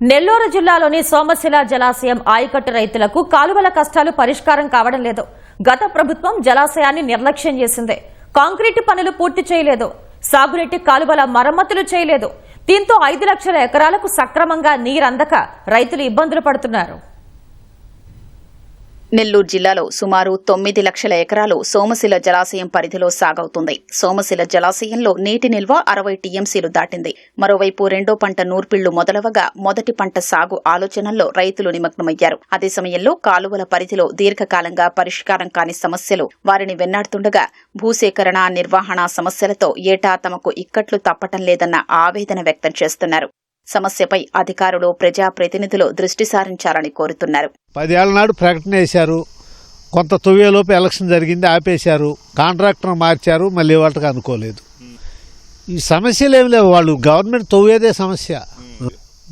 నెల్లూరు జిల్లాలోని సోమశిల జలాశయం ఆయకట్టు రైతులకు కాలువల కష్టాలు పరిష్కారం కావడం లేదు. గత ప్రభుత్వం జలాశయాన్ని నిర్లక్ష్యం చేసింది. కాంక్రీటు పనులు పూర్తి చేయలేదు. సాగునీటి కాలువల మరమ్మతులు చేయలేదు. దీంతో ఐదు లక్షల ఎకరాలకు సక్రమంగా నీరందక రైతులు ఇబ్బందులు పడుతున్నారు. నెల్లూరు జిల్లాలో సుమారు తొమ్మిది లక్షల ఎకరాలు సోమశిల జలాశయం పరిధిలో సాగవుతుంది. సోమశిల జలాశయంలో నీటి నిల్వ అరవై టీఎంసీలు దాటింది. మరోవైపు రెండో పంట నూర్పిళ్ళు మొదలవగా మొదటి పంట సాగు ఆలోచనల్లో రైతులు నిమగ్నమయ్యారు. అదే సమయంలో కాలువల పరిధిలో దీర్ఘకాలంగా పరిష్కారం కాని సమస్యలు వారిని వెన్నాడుతుండగా భూసేకరణ నిర్వహణ సమస్యలతో ఏటా తమకు ఇక్కట్లు తప్పటం లేదన్న ఆవేదన వ్యక్తం చేస్తున్నారు. సమస్యపై అధికారులు ప్రజాప్రతినిధులు దృష్టి సారించాలని కోరుతున్నారు. పదేళ్ళ నాడు ప్రకటన వేశారు. కొంత తొవ్వేలోపు ఎలక్షన్ జరిగింది ఆపేశారు. కాంట్రాక్టర్ మార్చారు మళ్ళీ వాళ్ళకి అనుకోలేదు. ఈ సమస్యలు ఏమి లేవు. వాళ్ళు గవర్నమెంట్ తొవ్వేదే సమస్య.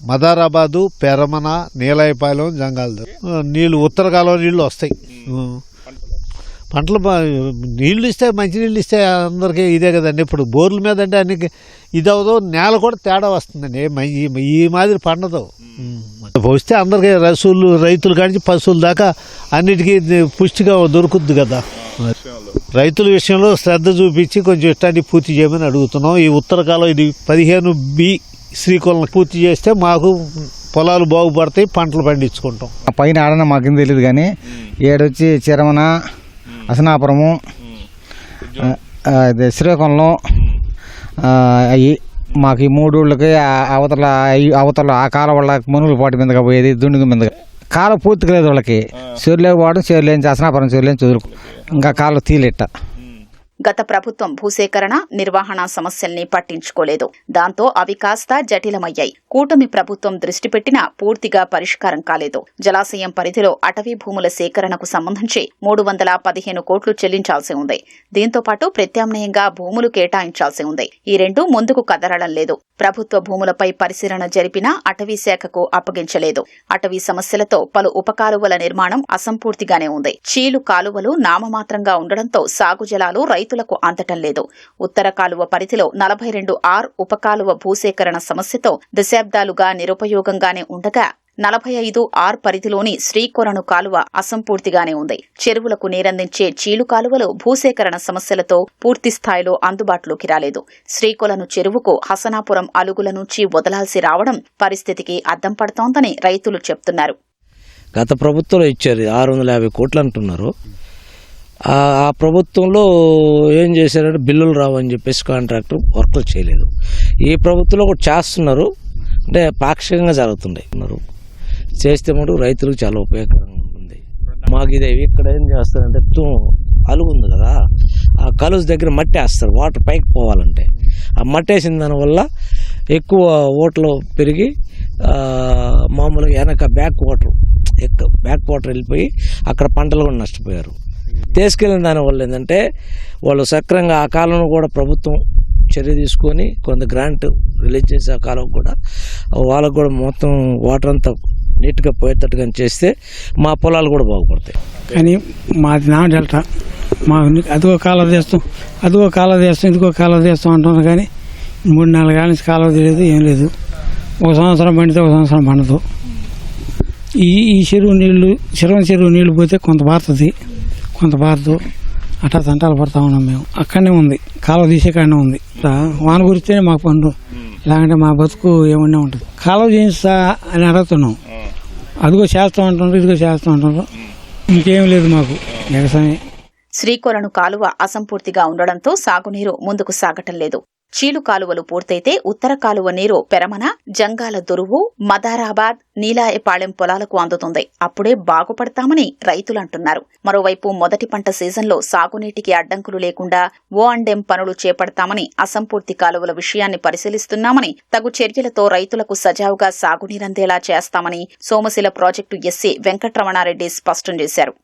మదారాబాదు పెరమన నీలాయపాలెం జంగాలదు. నీళ్ళు ఉత్తర కాలువ నీళ్ళు వస్తాయి. పంటలు బా నీళ్ళు ఇస్తే మంచి నీళ్ళు ఇస్తే అందరికీ ఇదే కదండి. ఇప్పుడు బోర్ల మీద అంటే అన్ని ఇది అవదు నేల కూడా తేడా వస్తుందండి. ఈ- ఈ మాదిరి పండదు. వస్తే అందరికీ రసులు రైతులు కానించి పశువుల దాకా అన్నిటికీ పుష్టిగా దొరుకుద్ది కదా. రైతుల విషయంలో శ్రద్ధ చూపించి కొంచెం ఇష్టాన్ని పూర్తి చేయమని అడుగుతున్నాం. ఈ ఉత్తర కాలం ఇది పదిహేను బి శ్రీకొలను పూర్తి చేస్తే మాకు పొలాలు బాగుపడతాయి పంటలు పండించుకుంటాం. ఆ పైన ఆడన మాకేం తెలియదు కానీ ఏడొచ్చి చిరమన అసనాపురము ఇది శ్రీకాకుళం అవి మాకు ఈ మూడు ఊళ్ళకి ఆ- అవతల అవతల ఆ కాల వాళ్ళ మనుగుల పాటి మీదగా పోయేది దుండుగు మీదగా. కాలం పూర్తిగా లేదు వాళ్ళకి. చెరువులేక పోవడం చెరువులేని అసనాపురం చెరువులేని చదువుకు ఇంకా కాలం తీలెట్ట గత ప్రభుత్వం భూసేకరణ నిర్వహణ సమస్యల్ని పట్టించుకోలేదు. దాంతో అవి కాస్త జటిలమయ్యాయి. కూటమి ప్రభుత్వం దృష్టి పెట్టినా పూర్తిగా పరిష్కారం కాలేదు. జలాశయం పరిధిలో అటవీ భూముల సేకరణకు సంబంధించి మూడు వందల పదిహేను కోట్లు చెల్లించాల్సి ఉంది. దీంతో పాటు ప్రత్యామ్నాయంగా భూములు కేటాయించాల్సి ఉంది. ఈ రెండు ముందుకు కదలడం లేదు. ప్రభుత్వ భూములపై పరిశీలన జరిపినా అటవీ శాఖకు అప్పగించలేదు. అటవీ సమస్యలతో పలు ఉపకాలువల నిర్మాణం అసంపూర్తిగానే ఉంది. చీలు కాలువలు నామమాత్రంగా ఉండడంతో సాగు జలాలు రైతులకు అందటం లేదు. ఉత్తర కాలువ పరిధిలో నలభై రెండు ఆర్ ఉపకాలువ భూసేకరణ సమస్యతో దశాబ్దాలుగా నిరుపయోగంగానే ఉండగా నలభై ఐదు ఆర్ పరిధిలోని శ్రీకొలను కాలువ అసంపూర్తిగానే ఉంది. చెరువులకు నీరందించే చీలు కాలువలు భూసేకరణ సమస్యలతో పూర్తి స్థాయిలో అందుబాటులోకి రాలేదు. శ్రీకొలను చెరువుకు హసనాపురం అలుగుల నుంచి వదలాల్సి రావడం పరిస్థితికి అద్దం పడుతోందని రైతులు చెప్తున్నారు. గత ప్రభుత్వంలో ఇచ్చారు ఆరు వందల యాభై కోట్లు అంటున్నారు. ఆ ప్రభుత్వంలో ఏం చేశారంటే బిల్లులు రావని చెప్పేసి కాంట్రాక్టర్ వర్కులు చేయలేదు. ఈ ప్రభుత్వంలో కూడా చేస్తున్నారు. అంటే పాక్షికంగా జరుగుతుండే ఉన్నారు చేస్తే మటుకు రైతులకు చాలా ఉపయోగకరంగా ఉంటుంది. మాకు ఇది ఇక్కడ ఏం చేస్తారంటే తూ అలుగు ఉంది కదా ఆ కలుసు దగ్గర మట్టి వేస్తారు వాటర్ పైకి పోవాలంటే. ఆ మట్టి వేసిన దానివల్ల ఎక్కువ ఓట్లు పెరిగి మామూలుగా వెనక బ్యాక్ వాటర్ ఎక్కువ బ్యాక్ వాటర్ వెళ్ళిపోయి అక్కడ పంటలు కూడా నష్టపోయారు. తీసుకెళ్ళిన దానివల్ల ఏంటంటే వాళ్ళు సక్రంగా ఆ కాలంలో కూడా ప్రభుత్వం చర్య తీసుకొని కొంత గ్రాంట్ రిలీజ్ చేసే ఆ కాలం కూడా వాళ్ళకు కూడా మొత్తం వాటర్ అంతా నీట్గా పోయేటట్టుగా చేస్తే మా పొలాలు కూడా బాగుపడతాయి. కానీ మాది నా డెల్టా. మా అదిగో కాలువ తీస్తాం అదిగో కాలువ తీస్తాం ఇదిగో కాలువ తీస్తాం అంటున్నారు కానీ మూడు నెలల కాల నుంచి కాలువ తెలియదు ఏం లేదు. ఒక సంవత్సరం పండితే ఒక సంవత్సరం పండదు. ఈ ఈ చెరువు నీళ్ళు చెరువు చెరువు నీళ్ళు పోతే కొంత పారుతుంది కొంత పారదు అట్టా తంటాలు పడతా ఉన్నాం మేము. అక్కడనే ఉంది కాలువ తీసే కాడనే ఉంది. వాన కురిస్తేనే మాకు పండు. లేకుంటే మా బతుకు ఏమన్నా ఉంటుంది. కాలువ చేయిస్తా అని అడుగుతున్నాం. అదిగో చేస్తాం అంటున్నారు ఇదిగో చేస్తాం అంటున్నారు ఇంకేం లేదు మాకు వ్యవసాయం శ్రీకొలను కాలువ అసంపూర్తిగా ఉండడంతో సాగునీరు ముందుకు సాగటం లేదు. చీలు కాలువలు పూర్తయితే ఉత్తర కాలువ నీరు పెరమన జంగాల దొరువు మదారాబాద్ నీలాయపాళెం పొలాలకు అందుతుంది. అప్పుడే బాగుపడతామని రైతులు అంటున్నారు మరోవైపు మొదటి పంట సీజన్లో సాగునీటికి అడ్డంకులు లేకుండా ఓ అండెం పనులు చేపడతామని అసంపూర్తి కాలువల విషయాన్ని పరిశీలిస్తున్నామని తగు చర్యలతో రైతులకు సజావుగా సాగునీరందేలా చేస్తామని సోమశిల ప్రాజెక్టు ఎస్సీ వెంకట్రమణారెడ్డి స్పష్టం చేశారు.